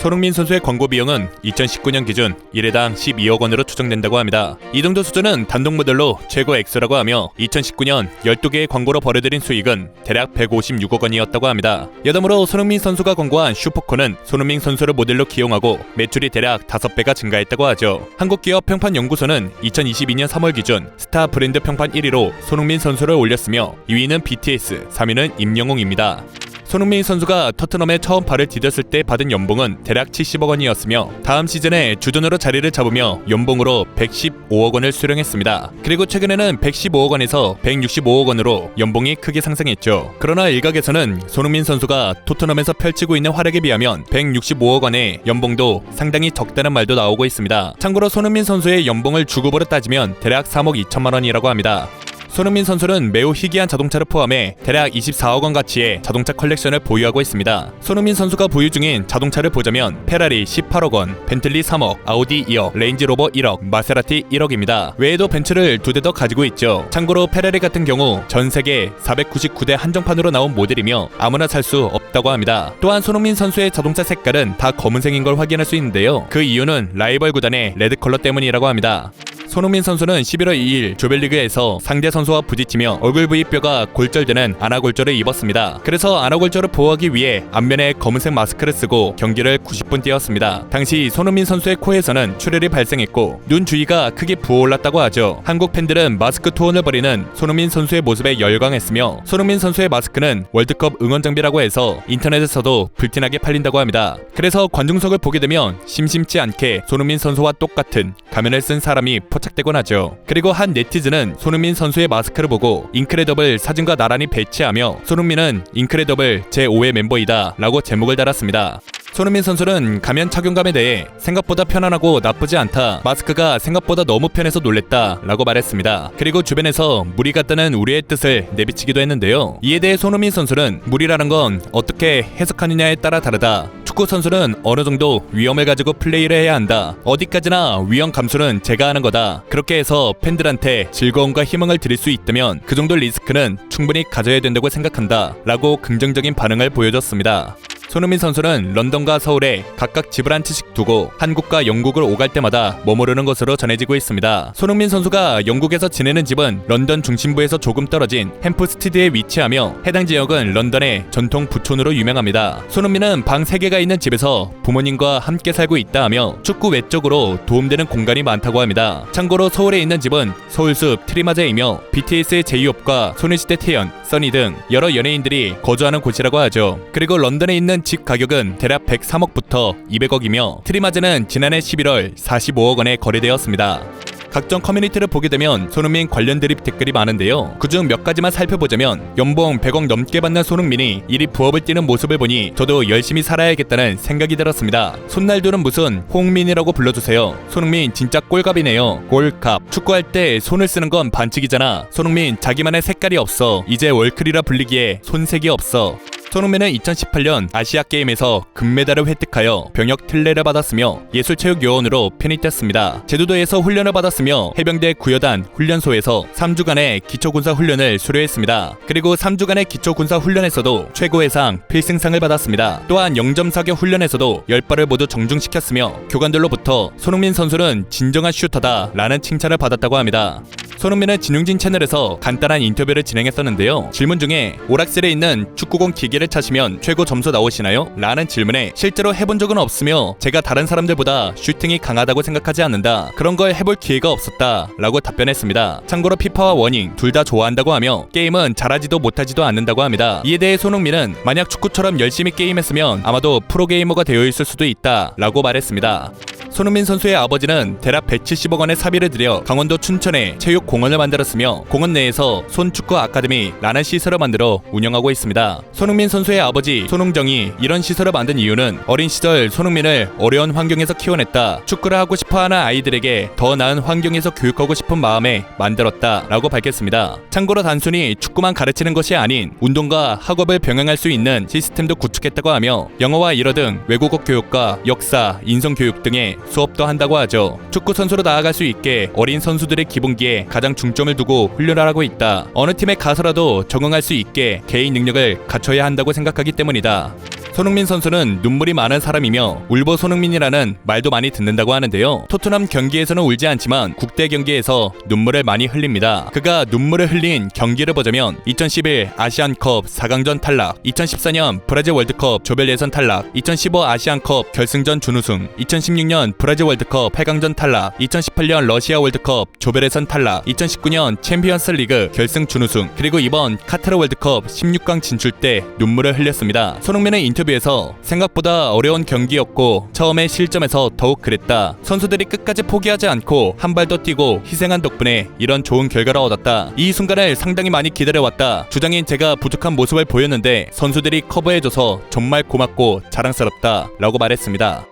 손흥민 선수의 광고 비용은 2019년 기준 1회당 12억 원으로 추정된다고 합니다. 이 정도 수준은 단독 모델로 최고 액수라고 하며 2019년 12개의 광고로 벌어들인 수익은 대략 156억 원이었다고 합니다. 여담으로 손흥민 선수가 광고한 슈퍼콘은 손흥민 선수를 모델로 기용하고 매출이 대략 5배가 증가했다고 하죠. 한국기업 평판연구소는 2022년 3월 기준 스타 브랜드 평판 1위로 손흥민 선수를 올렸으며 2위는 BTS, 3위는 임영웅입니다. 손흥민 선수가 토트넘에 처음 발을 디뎠을 때 받은 연봉은 대략 70억 원이었으며 다음 시즌에 주전으로 자리를 잡으며 연봉으로 115억 원을 수령했습니다. 그리고 최근에는 115억 원에서 165억 원으로 연봉이 크게 상승했죠. 그러나 일각에서는 손흥민 선수가 토트넘에서 펼치고 있는 활약에 비하면 165억 원의 연봉도 상당히 적다는 말도 나오고 있습니다. 참고로 손흥민 선수의 연봉을 주급으로 따지면 대략 3억 2천만 원이라고 합니다. 손흥민 선수는 매우 희귀한 자동차를 포함해 대략 24억 원 가치의 자동차 컬렉션을 보유하고 있습니다. 손흥민 선수가 보유 중인 자동차를 보자면 페라리 18억 원, 벤틀리 3억, 아우디 2억, 레인지로버 1억, 마세라티 1억입니다. 외에도 벤츠를 두 대 더 가지고 있죠. 참고로 페라리 같은 경우 전 세계 499대 한정판으로 나온 모델이며 아무나 살 수 없다고 합니다. 또한 손흥민 선수의 자동차 색깔은 다 검은색인 걸 확인할 수 있는데요. 그 이유는 라이벌 구단의 레드 컬러 때문이라고 합니다. 손흥민 선수는 11월 2일 조별리그에서 상대 선수와 부딪히며 얼굴 부위 뼈가 골절되는 안아골절을 입었습니다. 그래서 안아골절을 보호하기 위해 앞면에 검은색 마스크를 쓰고 경기를 90분 뛰었습니다. 당시 손흥민 선수의 코에서는 출혈이 발생했고 눈 주위가 크게 부어올랐다고 하죠. 한국 팬들은 마스크 투혼을 벌이는 손흥민 선수의 모습에 열광했으며 손흥민 선수의 마스크는 월드컵 응원 장비라고 해서 인터넷에서도 불티나게 팔린다고 합니다. 그래서 관중석을 보게 되면 심심치 않게 손흥민 선수와 똑같은 가면을 쓴 사람이 포 착되곤 하죠. 그리고 한 네티즌은 손흥민 선수의 마스크를 보고 인크레더블 사진과 나란히 배치하며 손흥민은 인크레더블 제5의 멤버이다 라고 제목을 달았습니다. 손흥민 선수는 가면 착용감에 대해 생각보다 편안하고 나쁘지 않다. 마스크가 생각보다 너무 편해서 놀랬다. 라고 말했습니다. 그리고 주변에서 무리 같다는 우리의 뜻을 내비치기도 했는데요. 이에 대해 손흥민 선수는 무리라는 건 어떻게 해석하느냐에 따라 다르다. 축구 선수는 어느 정도 위험을 가지고 플레이를 해야 한다. 어디까지나 위험 감수는 제가 하는 거다. 그렇게 해서 팬들한테 즐거움과 희망을 드릴 수 있다면 그 정도 리스크는 충분히 가져야 된다고 생각한다. 라고 긍정적인 반응을 보여줬습니다. 손흥민 선수는 런던과 서울에 각각 집을 한 채씩 두고 한국과 영국을 오갈 때마다 머무르는 것으로 전해지고 있습니다. 손흥민 선수가 영국에서 지내는 집은 런던 중심부에서 조금 떨어진 햄프스티드에 위치하며 해당 지역은 런던의 전통 부촌으로 유명합니다. 손흥민은 방 3개가 있는 집에서 부모님과 함께 살고 있다 하며 축구 외적으로 도움되는 공간이 많다고 합니다. 참고로 서울에 있는 집은 서울숲 트리마자이며 BTS의 제이홉과 소녀시대 태연, 써니 등 여러 연예인들이 거주하는 곳이라고 하죠. 그리고 런던에 있는 집 가격은 대략 103억부터 200억이며 트리마즈는 지난해 11월 45억 원에 거래되었습니다. 각종 커뮤니티를 보게 되면 손흥민 관련 드립 댓글이 많은데요. 그중 몇 가지만 살펴보자면 연봉 100억 넘게 받는 손흥민이 이리 부업을 뛰는 모습을 보니 저도 열심히 살아야겠다는 생각이 들었습니다. 손날두는 무슨 홍민이라고 불러주세요. 손흥민 진짜 꼴갑이네요. 골갑. 축구할 때 손을 쓰는 건 반칙이잖아. 손흥민 자기만의 색깔이 없어. 이제 월클이라 불리기에 손색이 없어. 손흥민은 2018년 아시아 게임에서 금메달을 획득하여 병역 특례를 받았으며 예술체육요원으로 편입됐습니다. 제주도에서 훈련을 받았으며 해병대 구여단 훈련소에서 3주간의 기초군사 훈련을 수료했습니다. 그리고 3주간의 기초군사 훈련에서도 최고의 상 필승상을 받았습니다. 또한 영점사격 훈련에서도 10발을 모두 정중시켰으며 교관들로부터 손흥민 선수는 진정한 슈터다 라는 칭찬을 받았다고 합니다. 손흥민은 진용진 채널에서 간단한 인터뷰를 진행했었는데요. 질문 중에 오락실에 있는 축구공 기계를 차시면 최고 점수 나오시나요? 라는 질문에 실제로 해본 적은 없으며 제가 다른 사람들보다 슈팅이 강하다고 생각하지 않는다. 그런 걸 해볼 기회가 없었다. 라고 답변했습니다. 참고로 피파와 워닝 둘 다 좋아한다고 하며 게임은 잘하지도 못하지도 않는다고 합니다. 이에 대해 손흥민은 만약 축구처럼 열심히 게임했으면 아마도 프로게이머가 되어 있을 수도 있다. 라고 말했습니다. 손흥민 선수의 아버지는 대략 170억 원의 사비를 들여 강원도 춘천에 체육 공원을 만들었으며 공원 내에서 손축구 아카데미 라는 시설을 만들어 운영하고 있습니다. 손흥민 선수의 아버지 손흥정이 이런 시설을 만든 이유는 어린 시절 손흥민을 어려운 환경에서 키워냈다. 축구를 하고 싶어하는 아이들에게 더 나은 환경에서 교육하고 싶은 마음에 만들었다라고 밝혔습니다. 참고로 단순히 축구만 가르치는 것이 아닌 운동과 학업을 병행할 수 있는 시스템도 구축했다고 하며 영어와 일어 등 외국어 교육과 역사, 인성 교육 등의 수업도 한다고 하죠. 축구 선수로 나아갈 수 있게 어린 선수들의 기본기에 가장 중점을 두고 훈련을 하고 있다. 어느 팀에 가서라도 적응할 수 있게 개인 능력을 갖춰야 한다고 생각하기 때문이다. 손흥민 선수는 눈물이 많은 사람이며 울보 손흥민이라는 말도 많이 듣는다고 하는데요. 토트넘 경기에서는 울지 않지만 국대 경기에서 눈물을 많이 흘립니다. 그가 눈물을 흘린 경기를 보자면 2011 아시안컵 4강전 탈락, 2014년 브라질 월드컵 조별 예선 탈락, 2015 아시안컵 결승전 준우승, 2016년 브라질 월드컵 8강전 탈락, 2018년 러시아 월드컵 조별 예선 탈락, 2019년 챔피언스 리그 결승 준우승, 그리고 이번 카타르 월드컵 16강 진출 때 눈물을 흘렸습니다. 손흥민은 인터뷰 에서 생각보다 어려운 경기였고 처음에 실점해서 더욱 그랬다. 선수들이 끝까지 포기하지 않고 한 발 더 뛰고 희생한 덕분에 이런 좋은 결과를 얻었다. 이 순간을 상당히 많이 기다려왔다. 주장인 제가 부족한 모습을 보였는데 선수들이 커버해줘서 정말 고맙고 자랑스럽다. 라고 말했습니다.